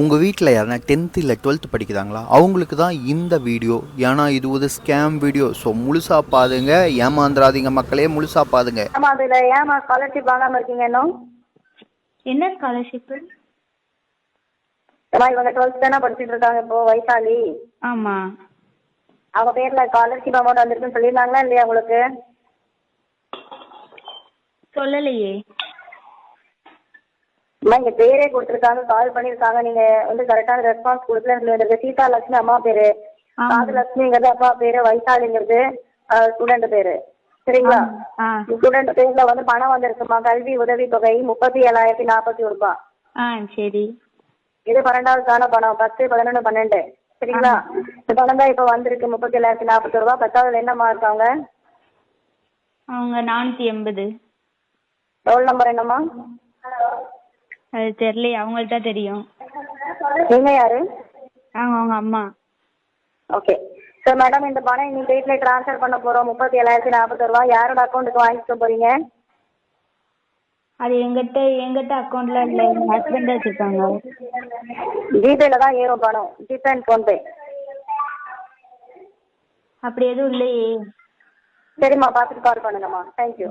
உங்கள் வீட்டில் யாருன்னா டென்த்து இல்லை டுவெல்த்து படிக்கிறாங்களா? அவங்களுக்கு தான் இந்த வீடியோ ஏன்னா இது ஒரு ஸ்கேம் வீடியோ ஸோ முழுசாக பாருங்க. ஏமாந்துடாதீங்க மக்களே முழுசாக பாருங்க. ஆமா அதுல ஏமா ஸ்காலர்ஷிப் வாங்காம இருக்கீங்க இன்னும்? என்ன ஸ்காலர்ஷிப்பு ஏமா இவங்க டுவெல்த் தானே படிச்சுட்டு இருக்காங்க இப்போ வைசாலி? ஆமாம் அவங்க பேர்ல ஸ்காலர்ஷிப் அமௌண்ட் வந்திருக்குன்னு சொல்லியிருந்தாங்களா இல்லையா உங்களுக்கு? சொல்லலையே. அம்மா இங்க பேரே கொடுத்துருக்காங்க கால் பண்ணிருக்காங்க நீங்க வந்து கரெக்டான ரெஸ்பான்ஸ் கொடுக்கலன்னு சொல்லி வந்திருக்கு சீதா லட்சுமி அம்மா பேரு. ஆமா. காது லட்சுமிங்கிறது அப்பா பேரு வைசாலிங்கிறது ஸ்டூடெண்ட் பேரு. சரிங்களா? ஸ்டூடெண்ட் பேர்ல வந்து பணம் வந்திருக்குமா? கல்வி உதவி தொகை முப்பத்தி ஏழாயிரத்தி நாற்பத்தி ஒரு ரூபாய் சரி. இது பன்னெண்டாவதுக்கான பணம். பத்து பதினொன்று பன்னெண்டு. சரிங்களா? இந்த பணம் தான் இப்போ வந்திருக்கு. முப்பத்தி ஏழாயிரத்தி நாற்பத்தி ஒரு ரூபா. பத்தாவதுல என்னம்மா இருக்காங்க அவங்க? நானூற்றி எண்பது. ரோல் நம்பர் என்னம்மா? அது தெரியலையே அவங்கள்ட்ட தெரியும். நீங்க யாரு? அவங்க அவங்க அம்மா. ஓகே. சார் மேடம் இந்த பணம் இன்னைக்கு டேட்ல ட்ரான்ஸ்ஃபர் பண்ண போறோம். முப்பத்தி ஏழாயிரத்தி நாற்பத்தி ரூபா. யாரோட அக்கௌண்ட்டுக்கு வாங்கிக்க போறீங்க? அது எங்கிட்ட எங்கிட்ட அக்கௌண்ட்ல இல்லை. எங்கள் ஹஸ்பண்ட் வச்சுருக்காங்க. ஜிபேல தான் ஏறும் பணம். ஜிபே அண்ட் ஃபோன்பே அப்படி எதுவும் இல்லையே. சரிம்மா பார்த்துட்டு கால் பண்ணுங்கம்மா. தேங்க்யூ